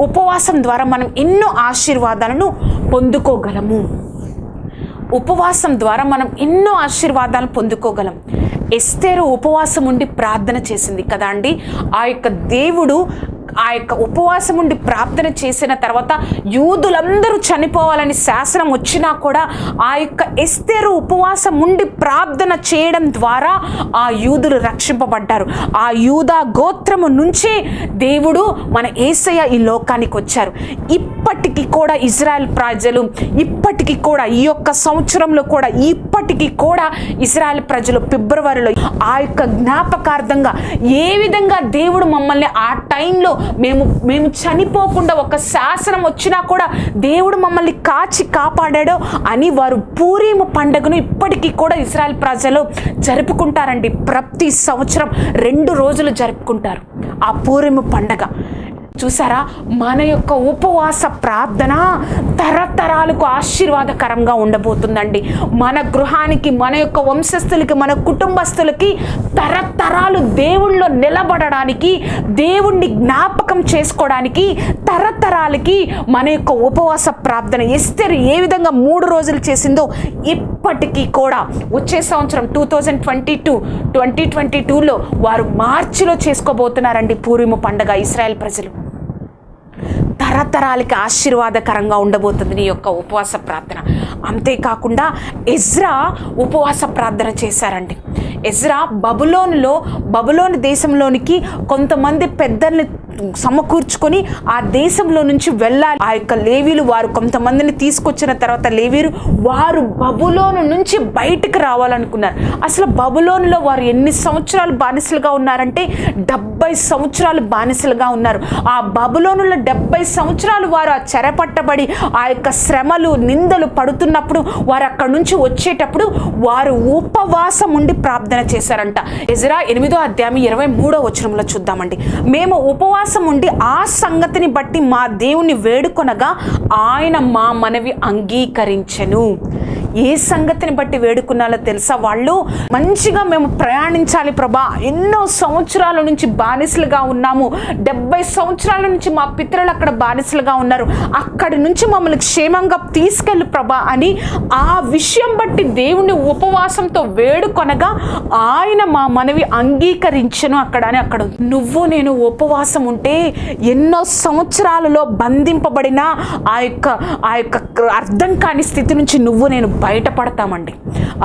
ఉపవాసం ద్వారా మనం ఎన్నో ఆశీర్వాదాలను పొందుకోగలము. ఉపవాసం ద్వారా మనం ఎన్నో ఆశీర్వాదాలు పొందుకోగలం. ఎస్తేరు ఉపవాసం ఉండి ప్రార్థన చేసింది కదా అండి? ఆ యొక్క దేవుడు ఆ యొక్క ఉపవాసం ఉండి ప్రార్థన చేసిన తర్వాత యూదులందరూ చనిపోవాలని శాసనం వచ్చినా కూడా ఆ యొక్క ఎస్తేరు ఉపవాసం ఉండి ప్రార్థన చేయడం ద్వారా ఆ యూదులు రక్షింపబడ్డారు. ఆ యూదా గోత్రము నుంచే దేవుడు మన ఏసయ్య ఈ లోకానికి వచ్చారు. ఇప్పటికీ కూడా ఇజ్రాయెల్ ప్రజలు ఇప్పటికీ కూడా ఈ యొక్క సంవత్సరంలో కూడా ఇప్పటికీ కూడా ఇజ్రాయెల్ ప్రజలు ఫిబ్రవరిలో ఆ యొక్క జ్ఞాపకార్థంగా ఏ విధంగా దేవుడు మమ్మల్ని ఆ టైంలో మేము మేము చనిపోకుండా ఒక శాసనం వచ్చినా కూడా దేవుడు మమ్మల్ని కాచి కాపాడాడో అని వారు పూరీము పండుగను ఇప్పటికీ కూడా ఇస్రాయల్ ప్రజలు జరుపుకుంటారండి. ప్రతి సంవత్సరం రెండు రోజులు జరుపుకుంటారు ఆ పూరిము పండగ. చూసారా? మన యొక్క ఉపవాస ప్రార్థన తరతరాలకు ఆశీర్వాదకరంగా ఉండబోతుందండి. మన గృహానికి మన యొక్క వంశస్థులకి మన కుటుంబస్తులకి తరతరాలు దేవుళ్ళు నిలబడడానికి దేవుణ్ణి జ్ఞాపకం చేసుకోవడానికి తరతరాలకి మన యొక్క ఉపవాస ప్రార్థన ఎస్తేరు ఏ విధంగా మూడు రోజులు చేసిందో ఇప్పటికీ కూడా వచ్చే సంవత్సరం two thousand twenty two twenty twenty టూలో వారు మార్చిలో చేసుకోబోతున్నారండి పూర్వము పండగ ఇస్రాయెల్ ప్రజలు. తరతరాలకి ఆశీర్వాదకరంగా ఉండబోతుంది నీ యొక్క ఉపవాస ప్రార్థన. అంతేకాకుండా ఎజ్రా ఉపవాస ప్రార్థన చేశారండి. ఎజ్రా బబులోనులో బబులోని దేశంలోనికి కొంతమంది పెద్దల్ని సమకూర్చుకొని ఆ దేశంలో నుంచి వెళ్ళాలి. ఆ యొక్క లేవీలు వారు కొంతమందిని తీసుకొచ్చిన తర్వాత లేవీరు వారు బబులోను నుంచి బయటకు రావాలనుకున్నారు. అసలు బబులోనులో వారు ఎన్ని సంవత్సరాలు బానిసలుగా ఉన్నారంటే డెబ్బై సంవత్సరాలు బానిసలుగా ఉన్నారు. ఆ బబులోనులో డెబ్బై సంవత్సరాలు వారు ఆ చెరపట్టబడి ఆ యొక్క శ్రమలు నిందలు పడుతున్నప్పుడు వారు అక్కడి నుంచి వచ్చేటప్పుడు వారు ఉపవాసం ఉండి ప్రార్థన చేశారంట. ఎజరా ఎనిమిదో అధ్యాయం ఇరవై మూడో వచనంలో చూద్దామండి. మేము ఉపవాసం ఉండి ఆ సంగతిని బట్టి మా దేవుని వేడుకొనగా ఆయన మా మనవి అంగీకరించెను. ఏ సంగతిని బట్టి వేడుకున్నాలో తెలుసా? వాళ్ళు మంచిగా మేము ప్రయాణించాలి ప్రభా. ఎన్నో సంవత్సరాల నుంచి బానిసలుగా ఉన్నాము. డెబ్బై సంవత్సరాల నుంచి మా పితరులు అక్కడ బానిసలుగా ఉన్నారు. అక్కడి నుంచి మమ్మల్ని క్షేమంగా తీసుకెళ్ళు ప్రభా అని ఆ విషయం బట్టి దేవుని ఉపవాసంతో వేడుకొనగా ఆయన మా మనవి అంగీకరించను అక్కడ అని అక్కడ నువ్వు నేను ఉపవాసం ఉంటే ఎన్నో సంవత్సరాలలో బంధింపబడిన ఆ యొక్క ఆ యొక్క అర్థం కాని స్థితి నుంచి నువ్వు నేను బయటపడతామండి.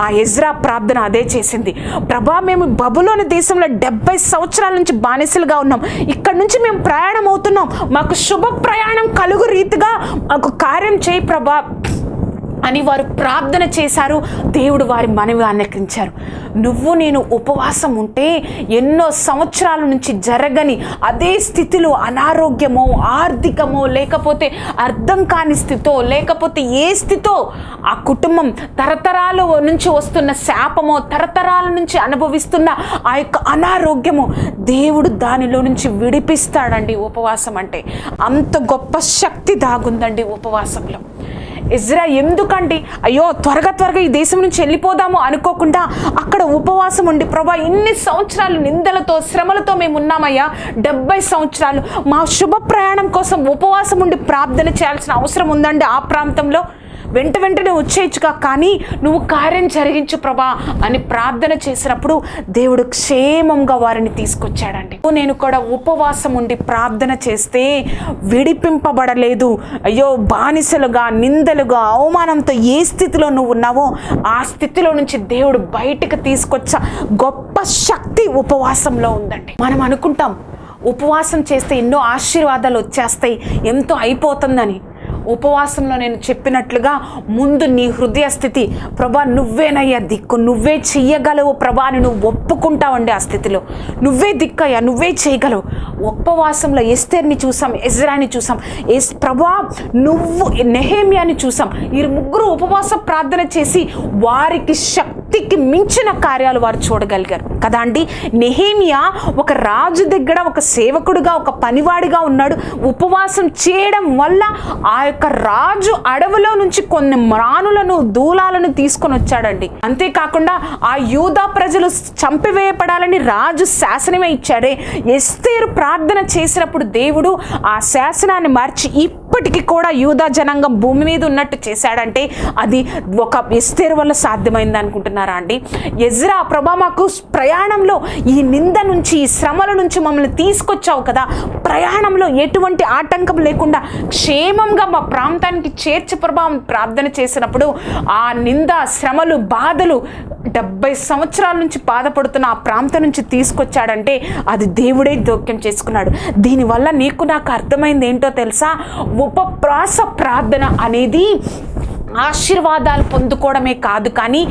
ఆ ఎజ్రా ప్రార్థన అదే చేసింది. ప్రభా మేము బబులోని దేశంలో డెబ్బై సంవత్సరాల నుంచి బానిసలుగా ఉన్నాం. ఇక్కడ నుంచి మేము ప్రయాణం అవుతున్నాం మాకు శుభ ప్రయాణం కలుగు రీతిగా మాకు కార్యం చేయి ప్రభా. అని వారు ప్రార్థన చేశారు. దేవుడు వారి మనవి అంగీకరించారు నువ్వు నేను ఉపవాసం ఉంటే ఎన్నో సంవత్సరాల నుంచి జరగని అదే స్థితిలో అనారోగ్యమో ఆర్థికమో లేకపోతే అర్థం కాని స్థితో లేకపోతే ఏ స్థితో ఆ కుటుంబం తరతరాలు నుంచి వస్తున్న శాపమో తరతరాల నుంచి అనుభవిస్తున్న ఆ యొక్క అనారోగ్యము దేవుడు దానిలో నుంచి విడిపిస్తాడండి ఉపవాసం అంటే. అంత గొప్ప శక్తి దాగుందండి ఉపవాసంలో. ఇజ్రా ఎందుకండి? అయ్యో త్వరగా త్వరగా ఈ దేశం నుంచి వెళ్ళిపోదాము అనుకోకుండా అక్కడ ఉపవాసం ఉండి ప్రభా ఇన్ని సంవత్సరాలు నిందలతో శ్రమలతో మేము ఉన్నామయ్యా. డెబ్బై సంవత్సరాలు మా శుభ ప్రయాణం కోసం ఉపవాసం ఉండి ప్రార్థన చేయాల్సిన అవసరం ఉందండి ఆ ప్రాంతంలో. వెంట వెంటనే వచ్చేయచ్చుగా కానీ నువ్వు కార్యం జరిగించు ప్రభా అని ప్రార్థన చేసినప్పుడు దేవుడు క్షేమంగా వారిని తీసుకొచ్చాడండి. నేను కూడా ఉపవాసం ఉండి ప్రార్థన చేస్తే విడిపింపబడలేదు. అయ్యో బానిసలుగా నిందలుగా అవమానంతో ఏ స్థితిలో నువ్వు ఉన్నావో ఆ స్థితిలో నుంచి దేవుడు బయటకు తీసుకొచ్చా గొప్ప శక్తి ఉపవాసంలో ఉందండి. మనం అనుకుంటాం ఉపవాసం చేస్తే ఎన్నో ఆశీర్వాదాలు వచ్చేస్తాయి ఎంతో అయిపోతుందని. ఉపవాసంలో నేను చెప్పినట్లుగా ముందు నీ హృదయ స్థితి ప్రభా నువ్వేనయ్యా దిక్కు నువ్వే చెయ్యగలవు ప్రభా అని నువ్వు ఒప్పుకుంటావండి ఆ స్థితిలో. నువ్వే దిక్కయ్యా నువ్వే చేయగలవు. ఉపవాసంలో ఎస్తేర్ని చూసాం ఎజ్రాని చూసాం ఎస్ ప్రభా నువ్వు నెహేమియాని చూసాం. ఈ ముగ్గురు ఉపవాస ప్రార్థన చేసి వారికి శక్తి శక్తికి మించిన కార్యాలు వారు చూడగలిగారు. కదా అండి? నెహేమియా ఒక రాజు దగ్గర ఒక సేవకుడుగా ఒక పనివాడిగా ఉన్నాడు. ఉపవాసం చేయడం వల్ల ఆ యొక్క రాజు అడవిలో నుంచి కొన్ని మ్రానులను దూలాలను తీసుకొని వచ్చాడండి. అంతేకాకుండా ఆ యూదా ప్రజలు చంపివేయపడాలని రాజు శాసనమే ఇచ్చాడే. ఎస్తేరు ప్రార్థన చేసినప్పుడు దేవుడు ఆ శాసనాన్ని మార్చి ఈ ఇప్పటికీ కూడా యూదా జనాంగం భూమి మీద ఉన్నట్టు చేశాడంటే అది ఒక ఎస్తేరు వల్ల సాధ్యమైంది అనుకుంటున్నారా అండి? ఎజ్రా ప్రభా మాకు ప్రయాణంలో ఈ నింద నుంచి ఈ శ్రమల నుంచి మమ్మల్ని తీసుకొచ్చావు కదా. ప్రయాణంలో ఎటువంటి ఆటంకం లేకుండా క్షేమంగా మా ప్రాంతానికి చేర్చి ప్రభావం ప్రార్థన చేసినప్పుడు ఆ నింద శ్రమలు బాధలు డెబ్బై సంవత్సరాల నుంచి బాధపడుతున్న ఆ ప్రాంతం నుంచి తీసుకొచ్చాడంటే అది దేవుడే జోక్యం చేసుకున్నాడు. దీనివల్ల నీకు నాకు అర్థమైంది ఏంటో తెలుసా? ఉపప్రాస ప్రార్థన అనేది ఆశీర్వాదాలు పొందుకోవడమే కాదు కానీ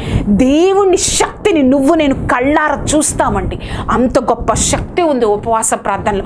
దేవుని శక్తిని నువ్వు నేను కళ్ళార చూస్తామండి. అంత గొప్ప శక్తి ఉంది ఉపవాస ప్రార్థనలో.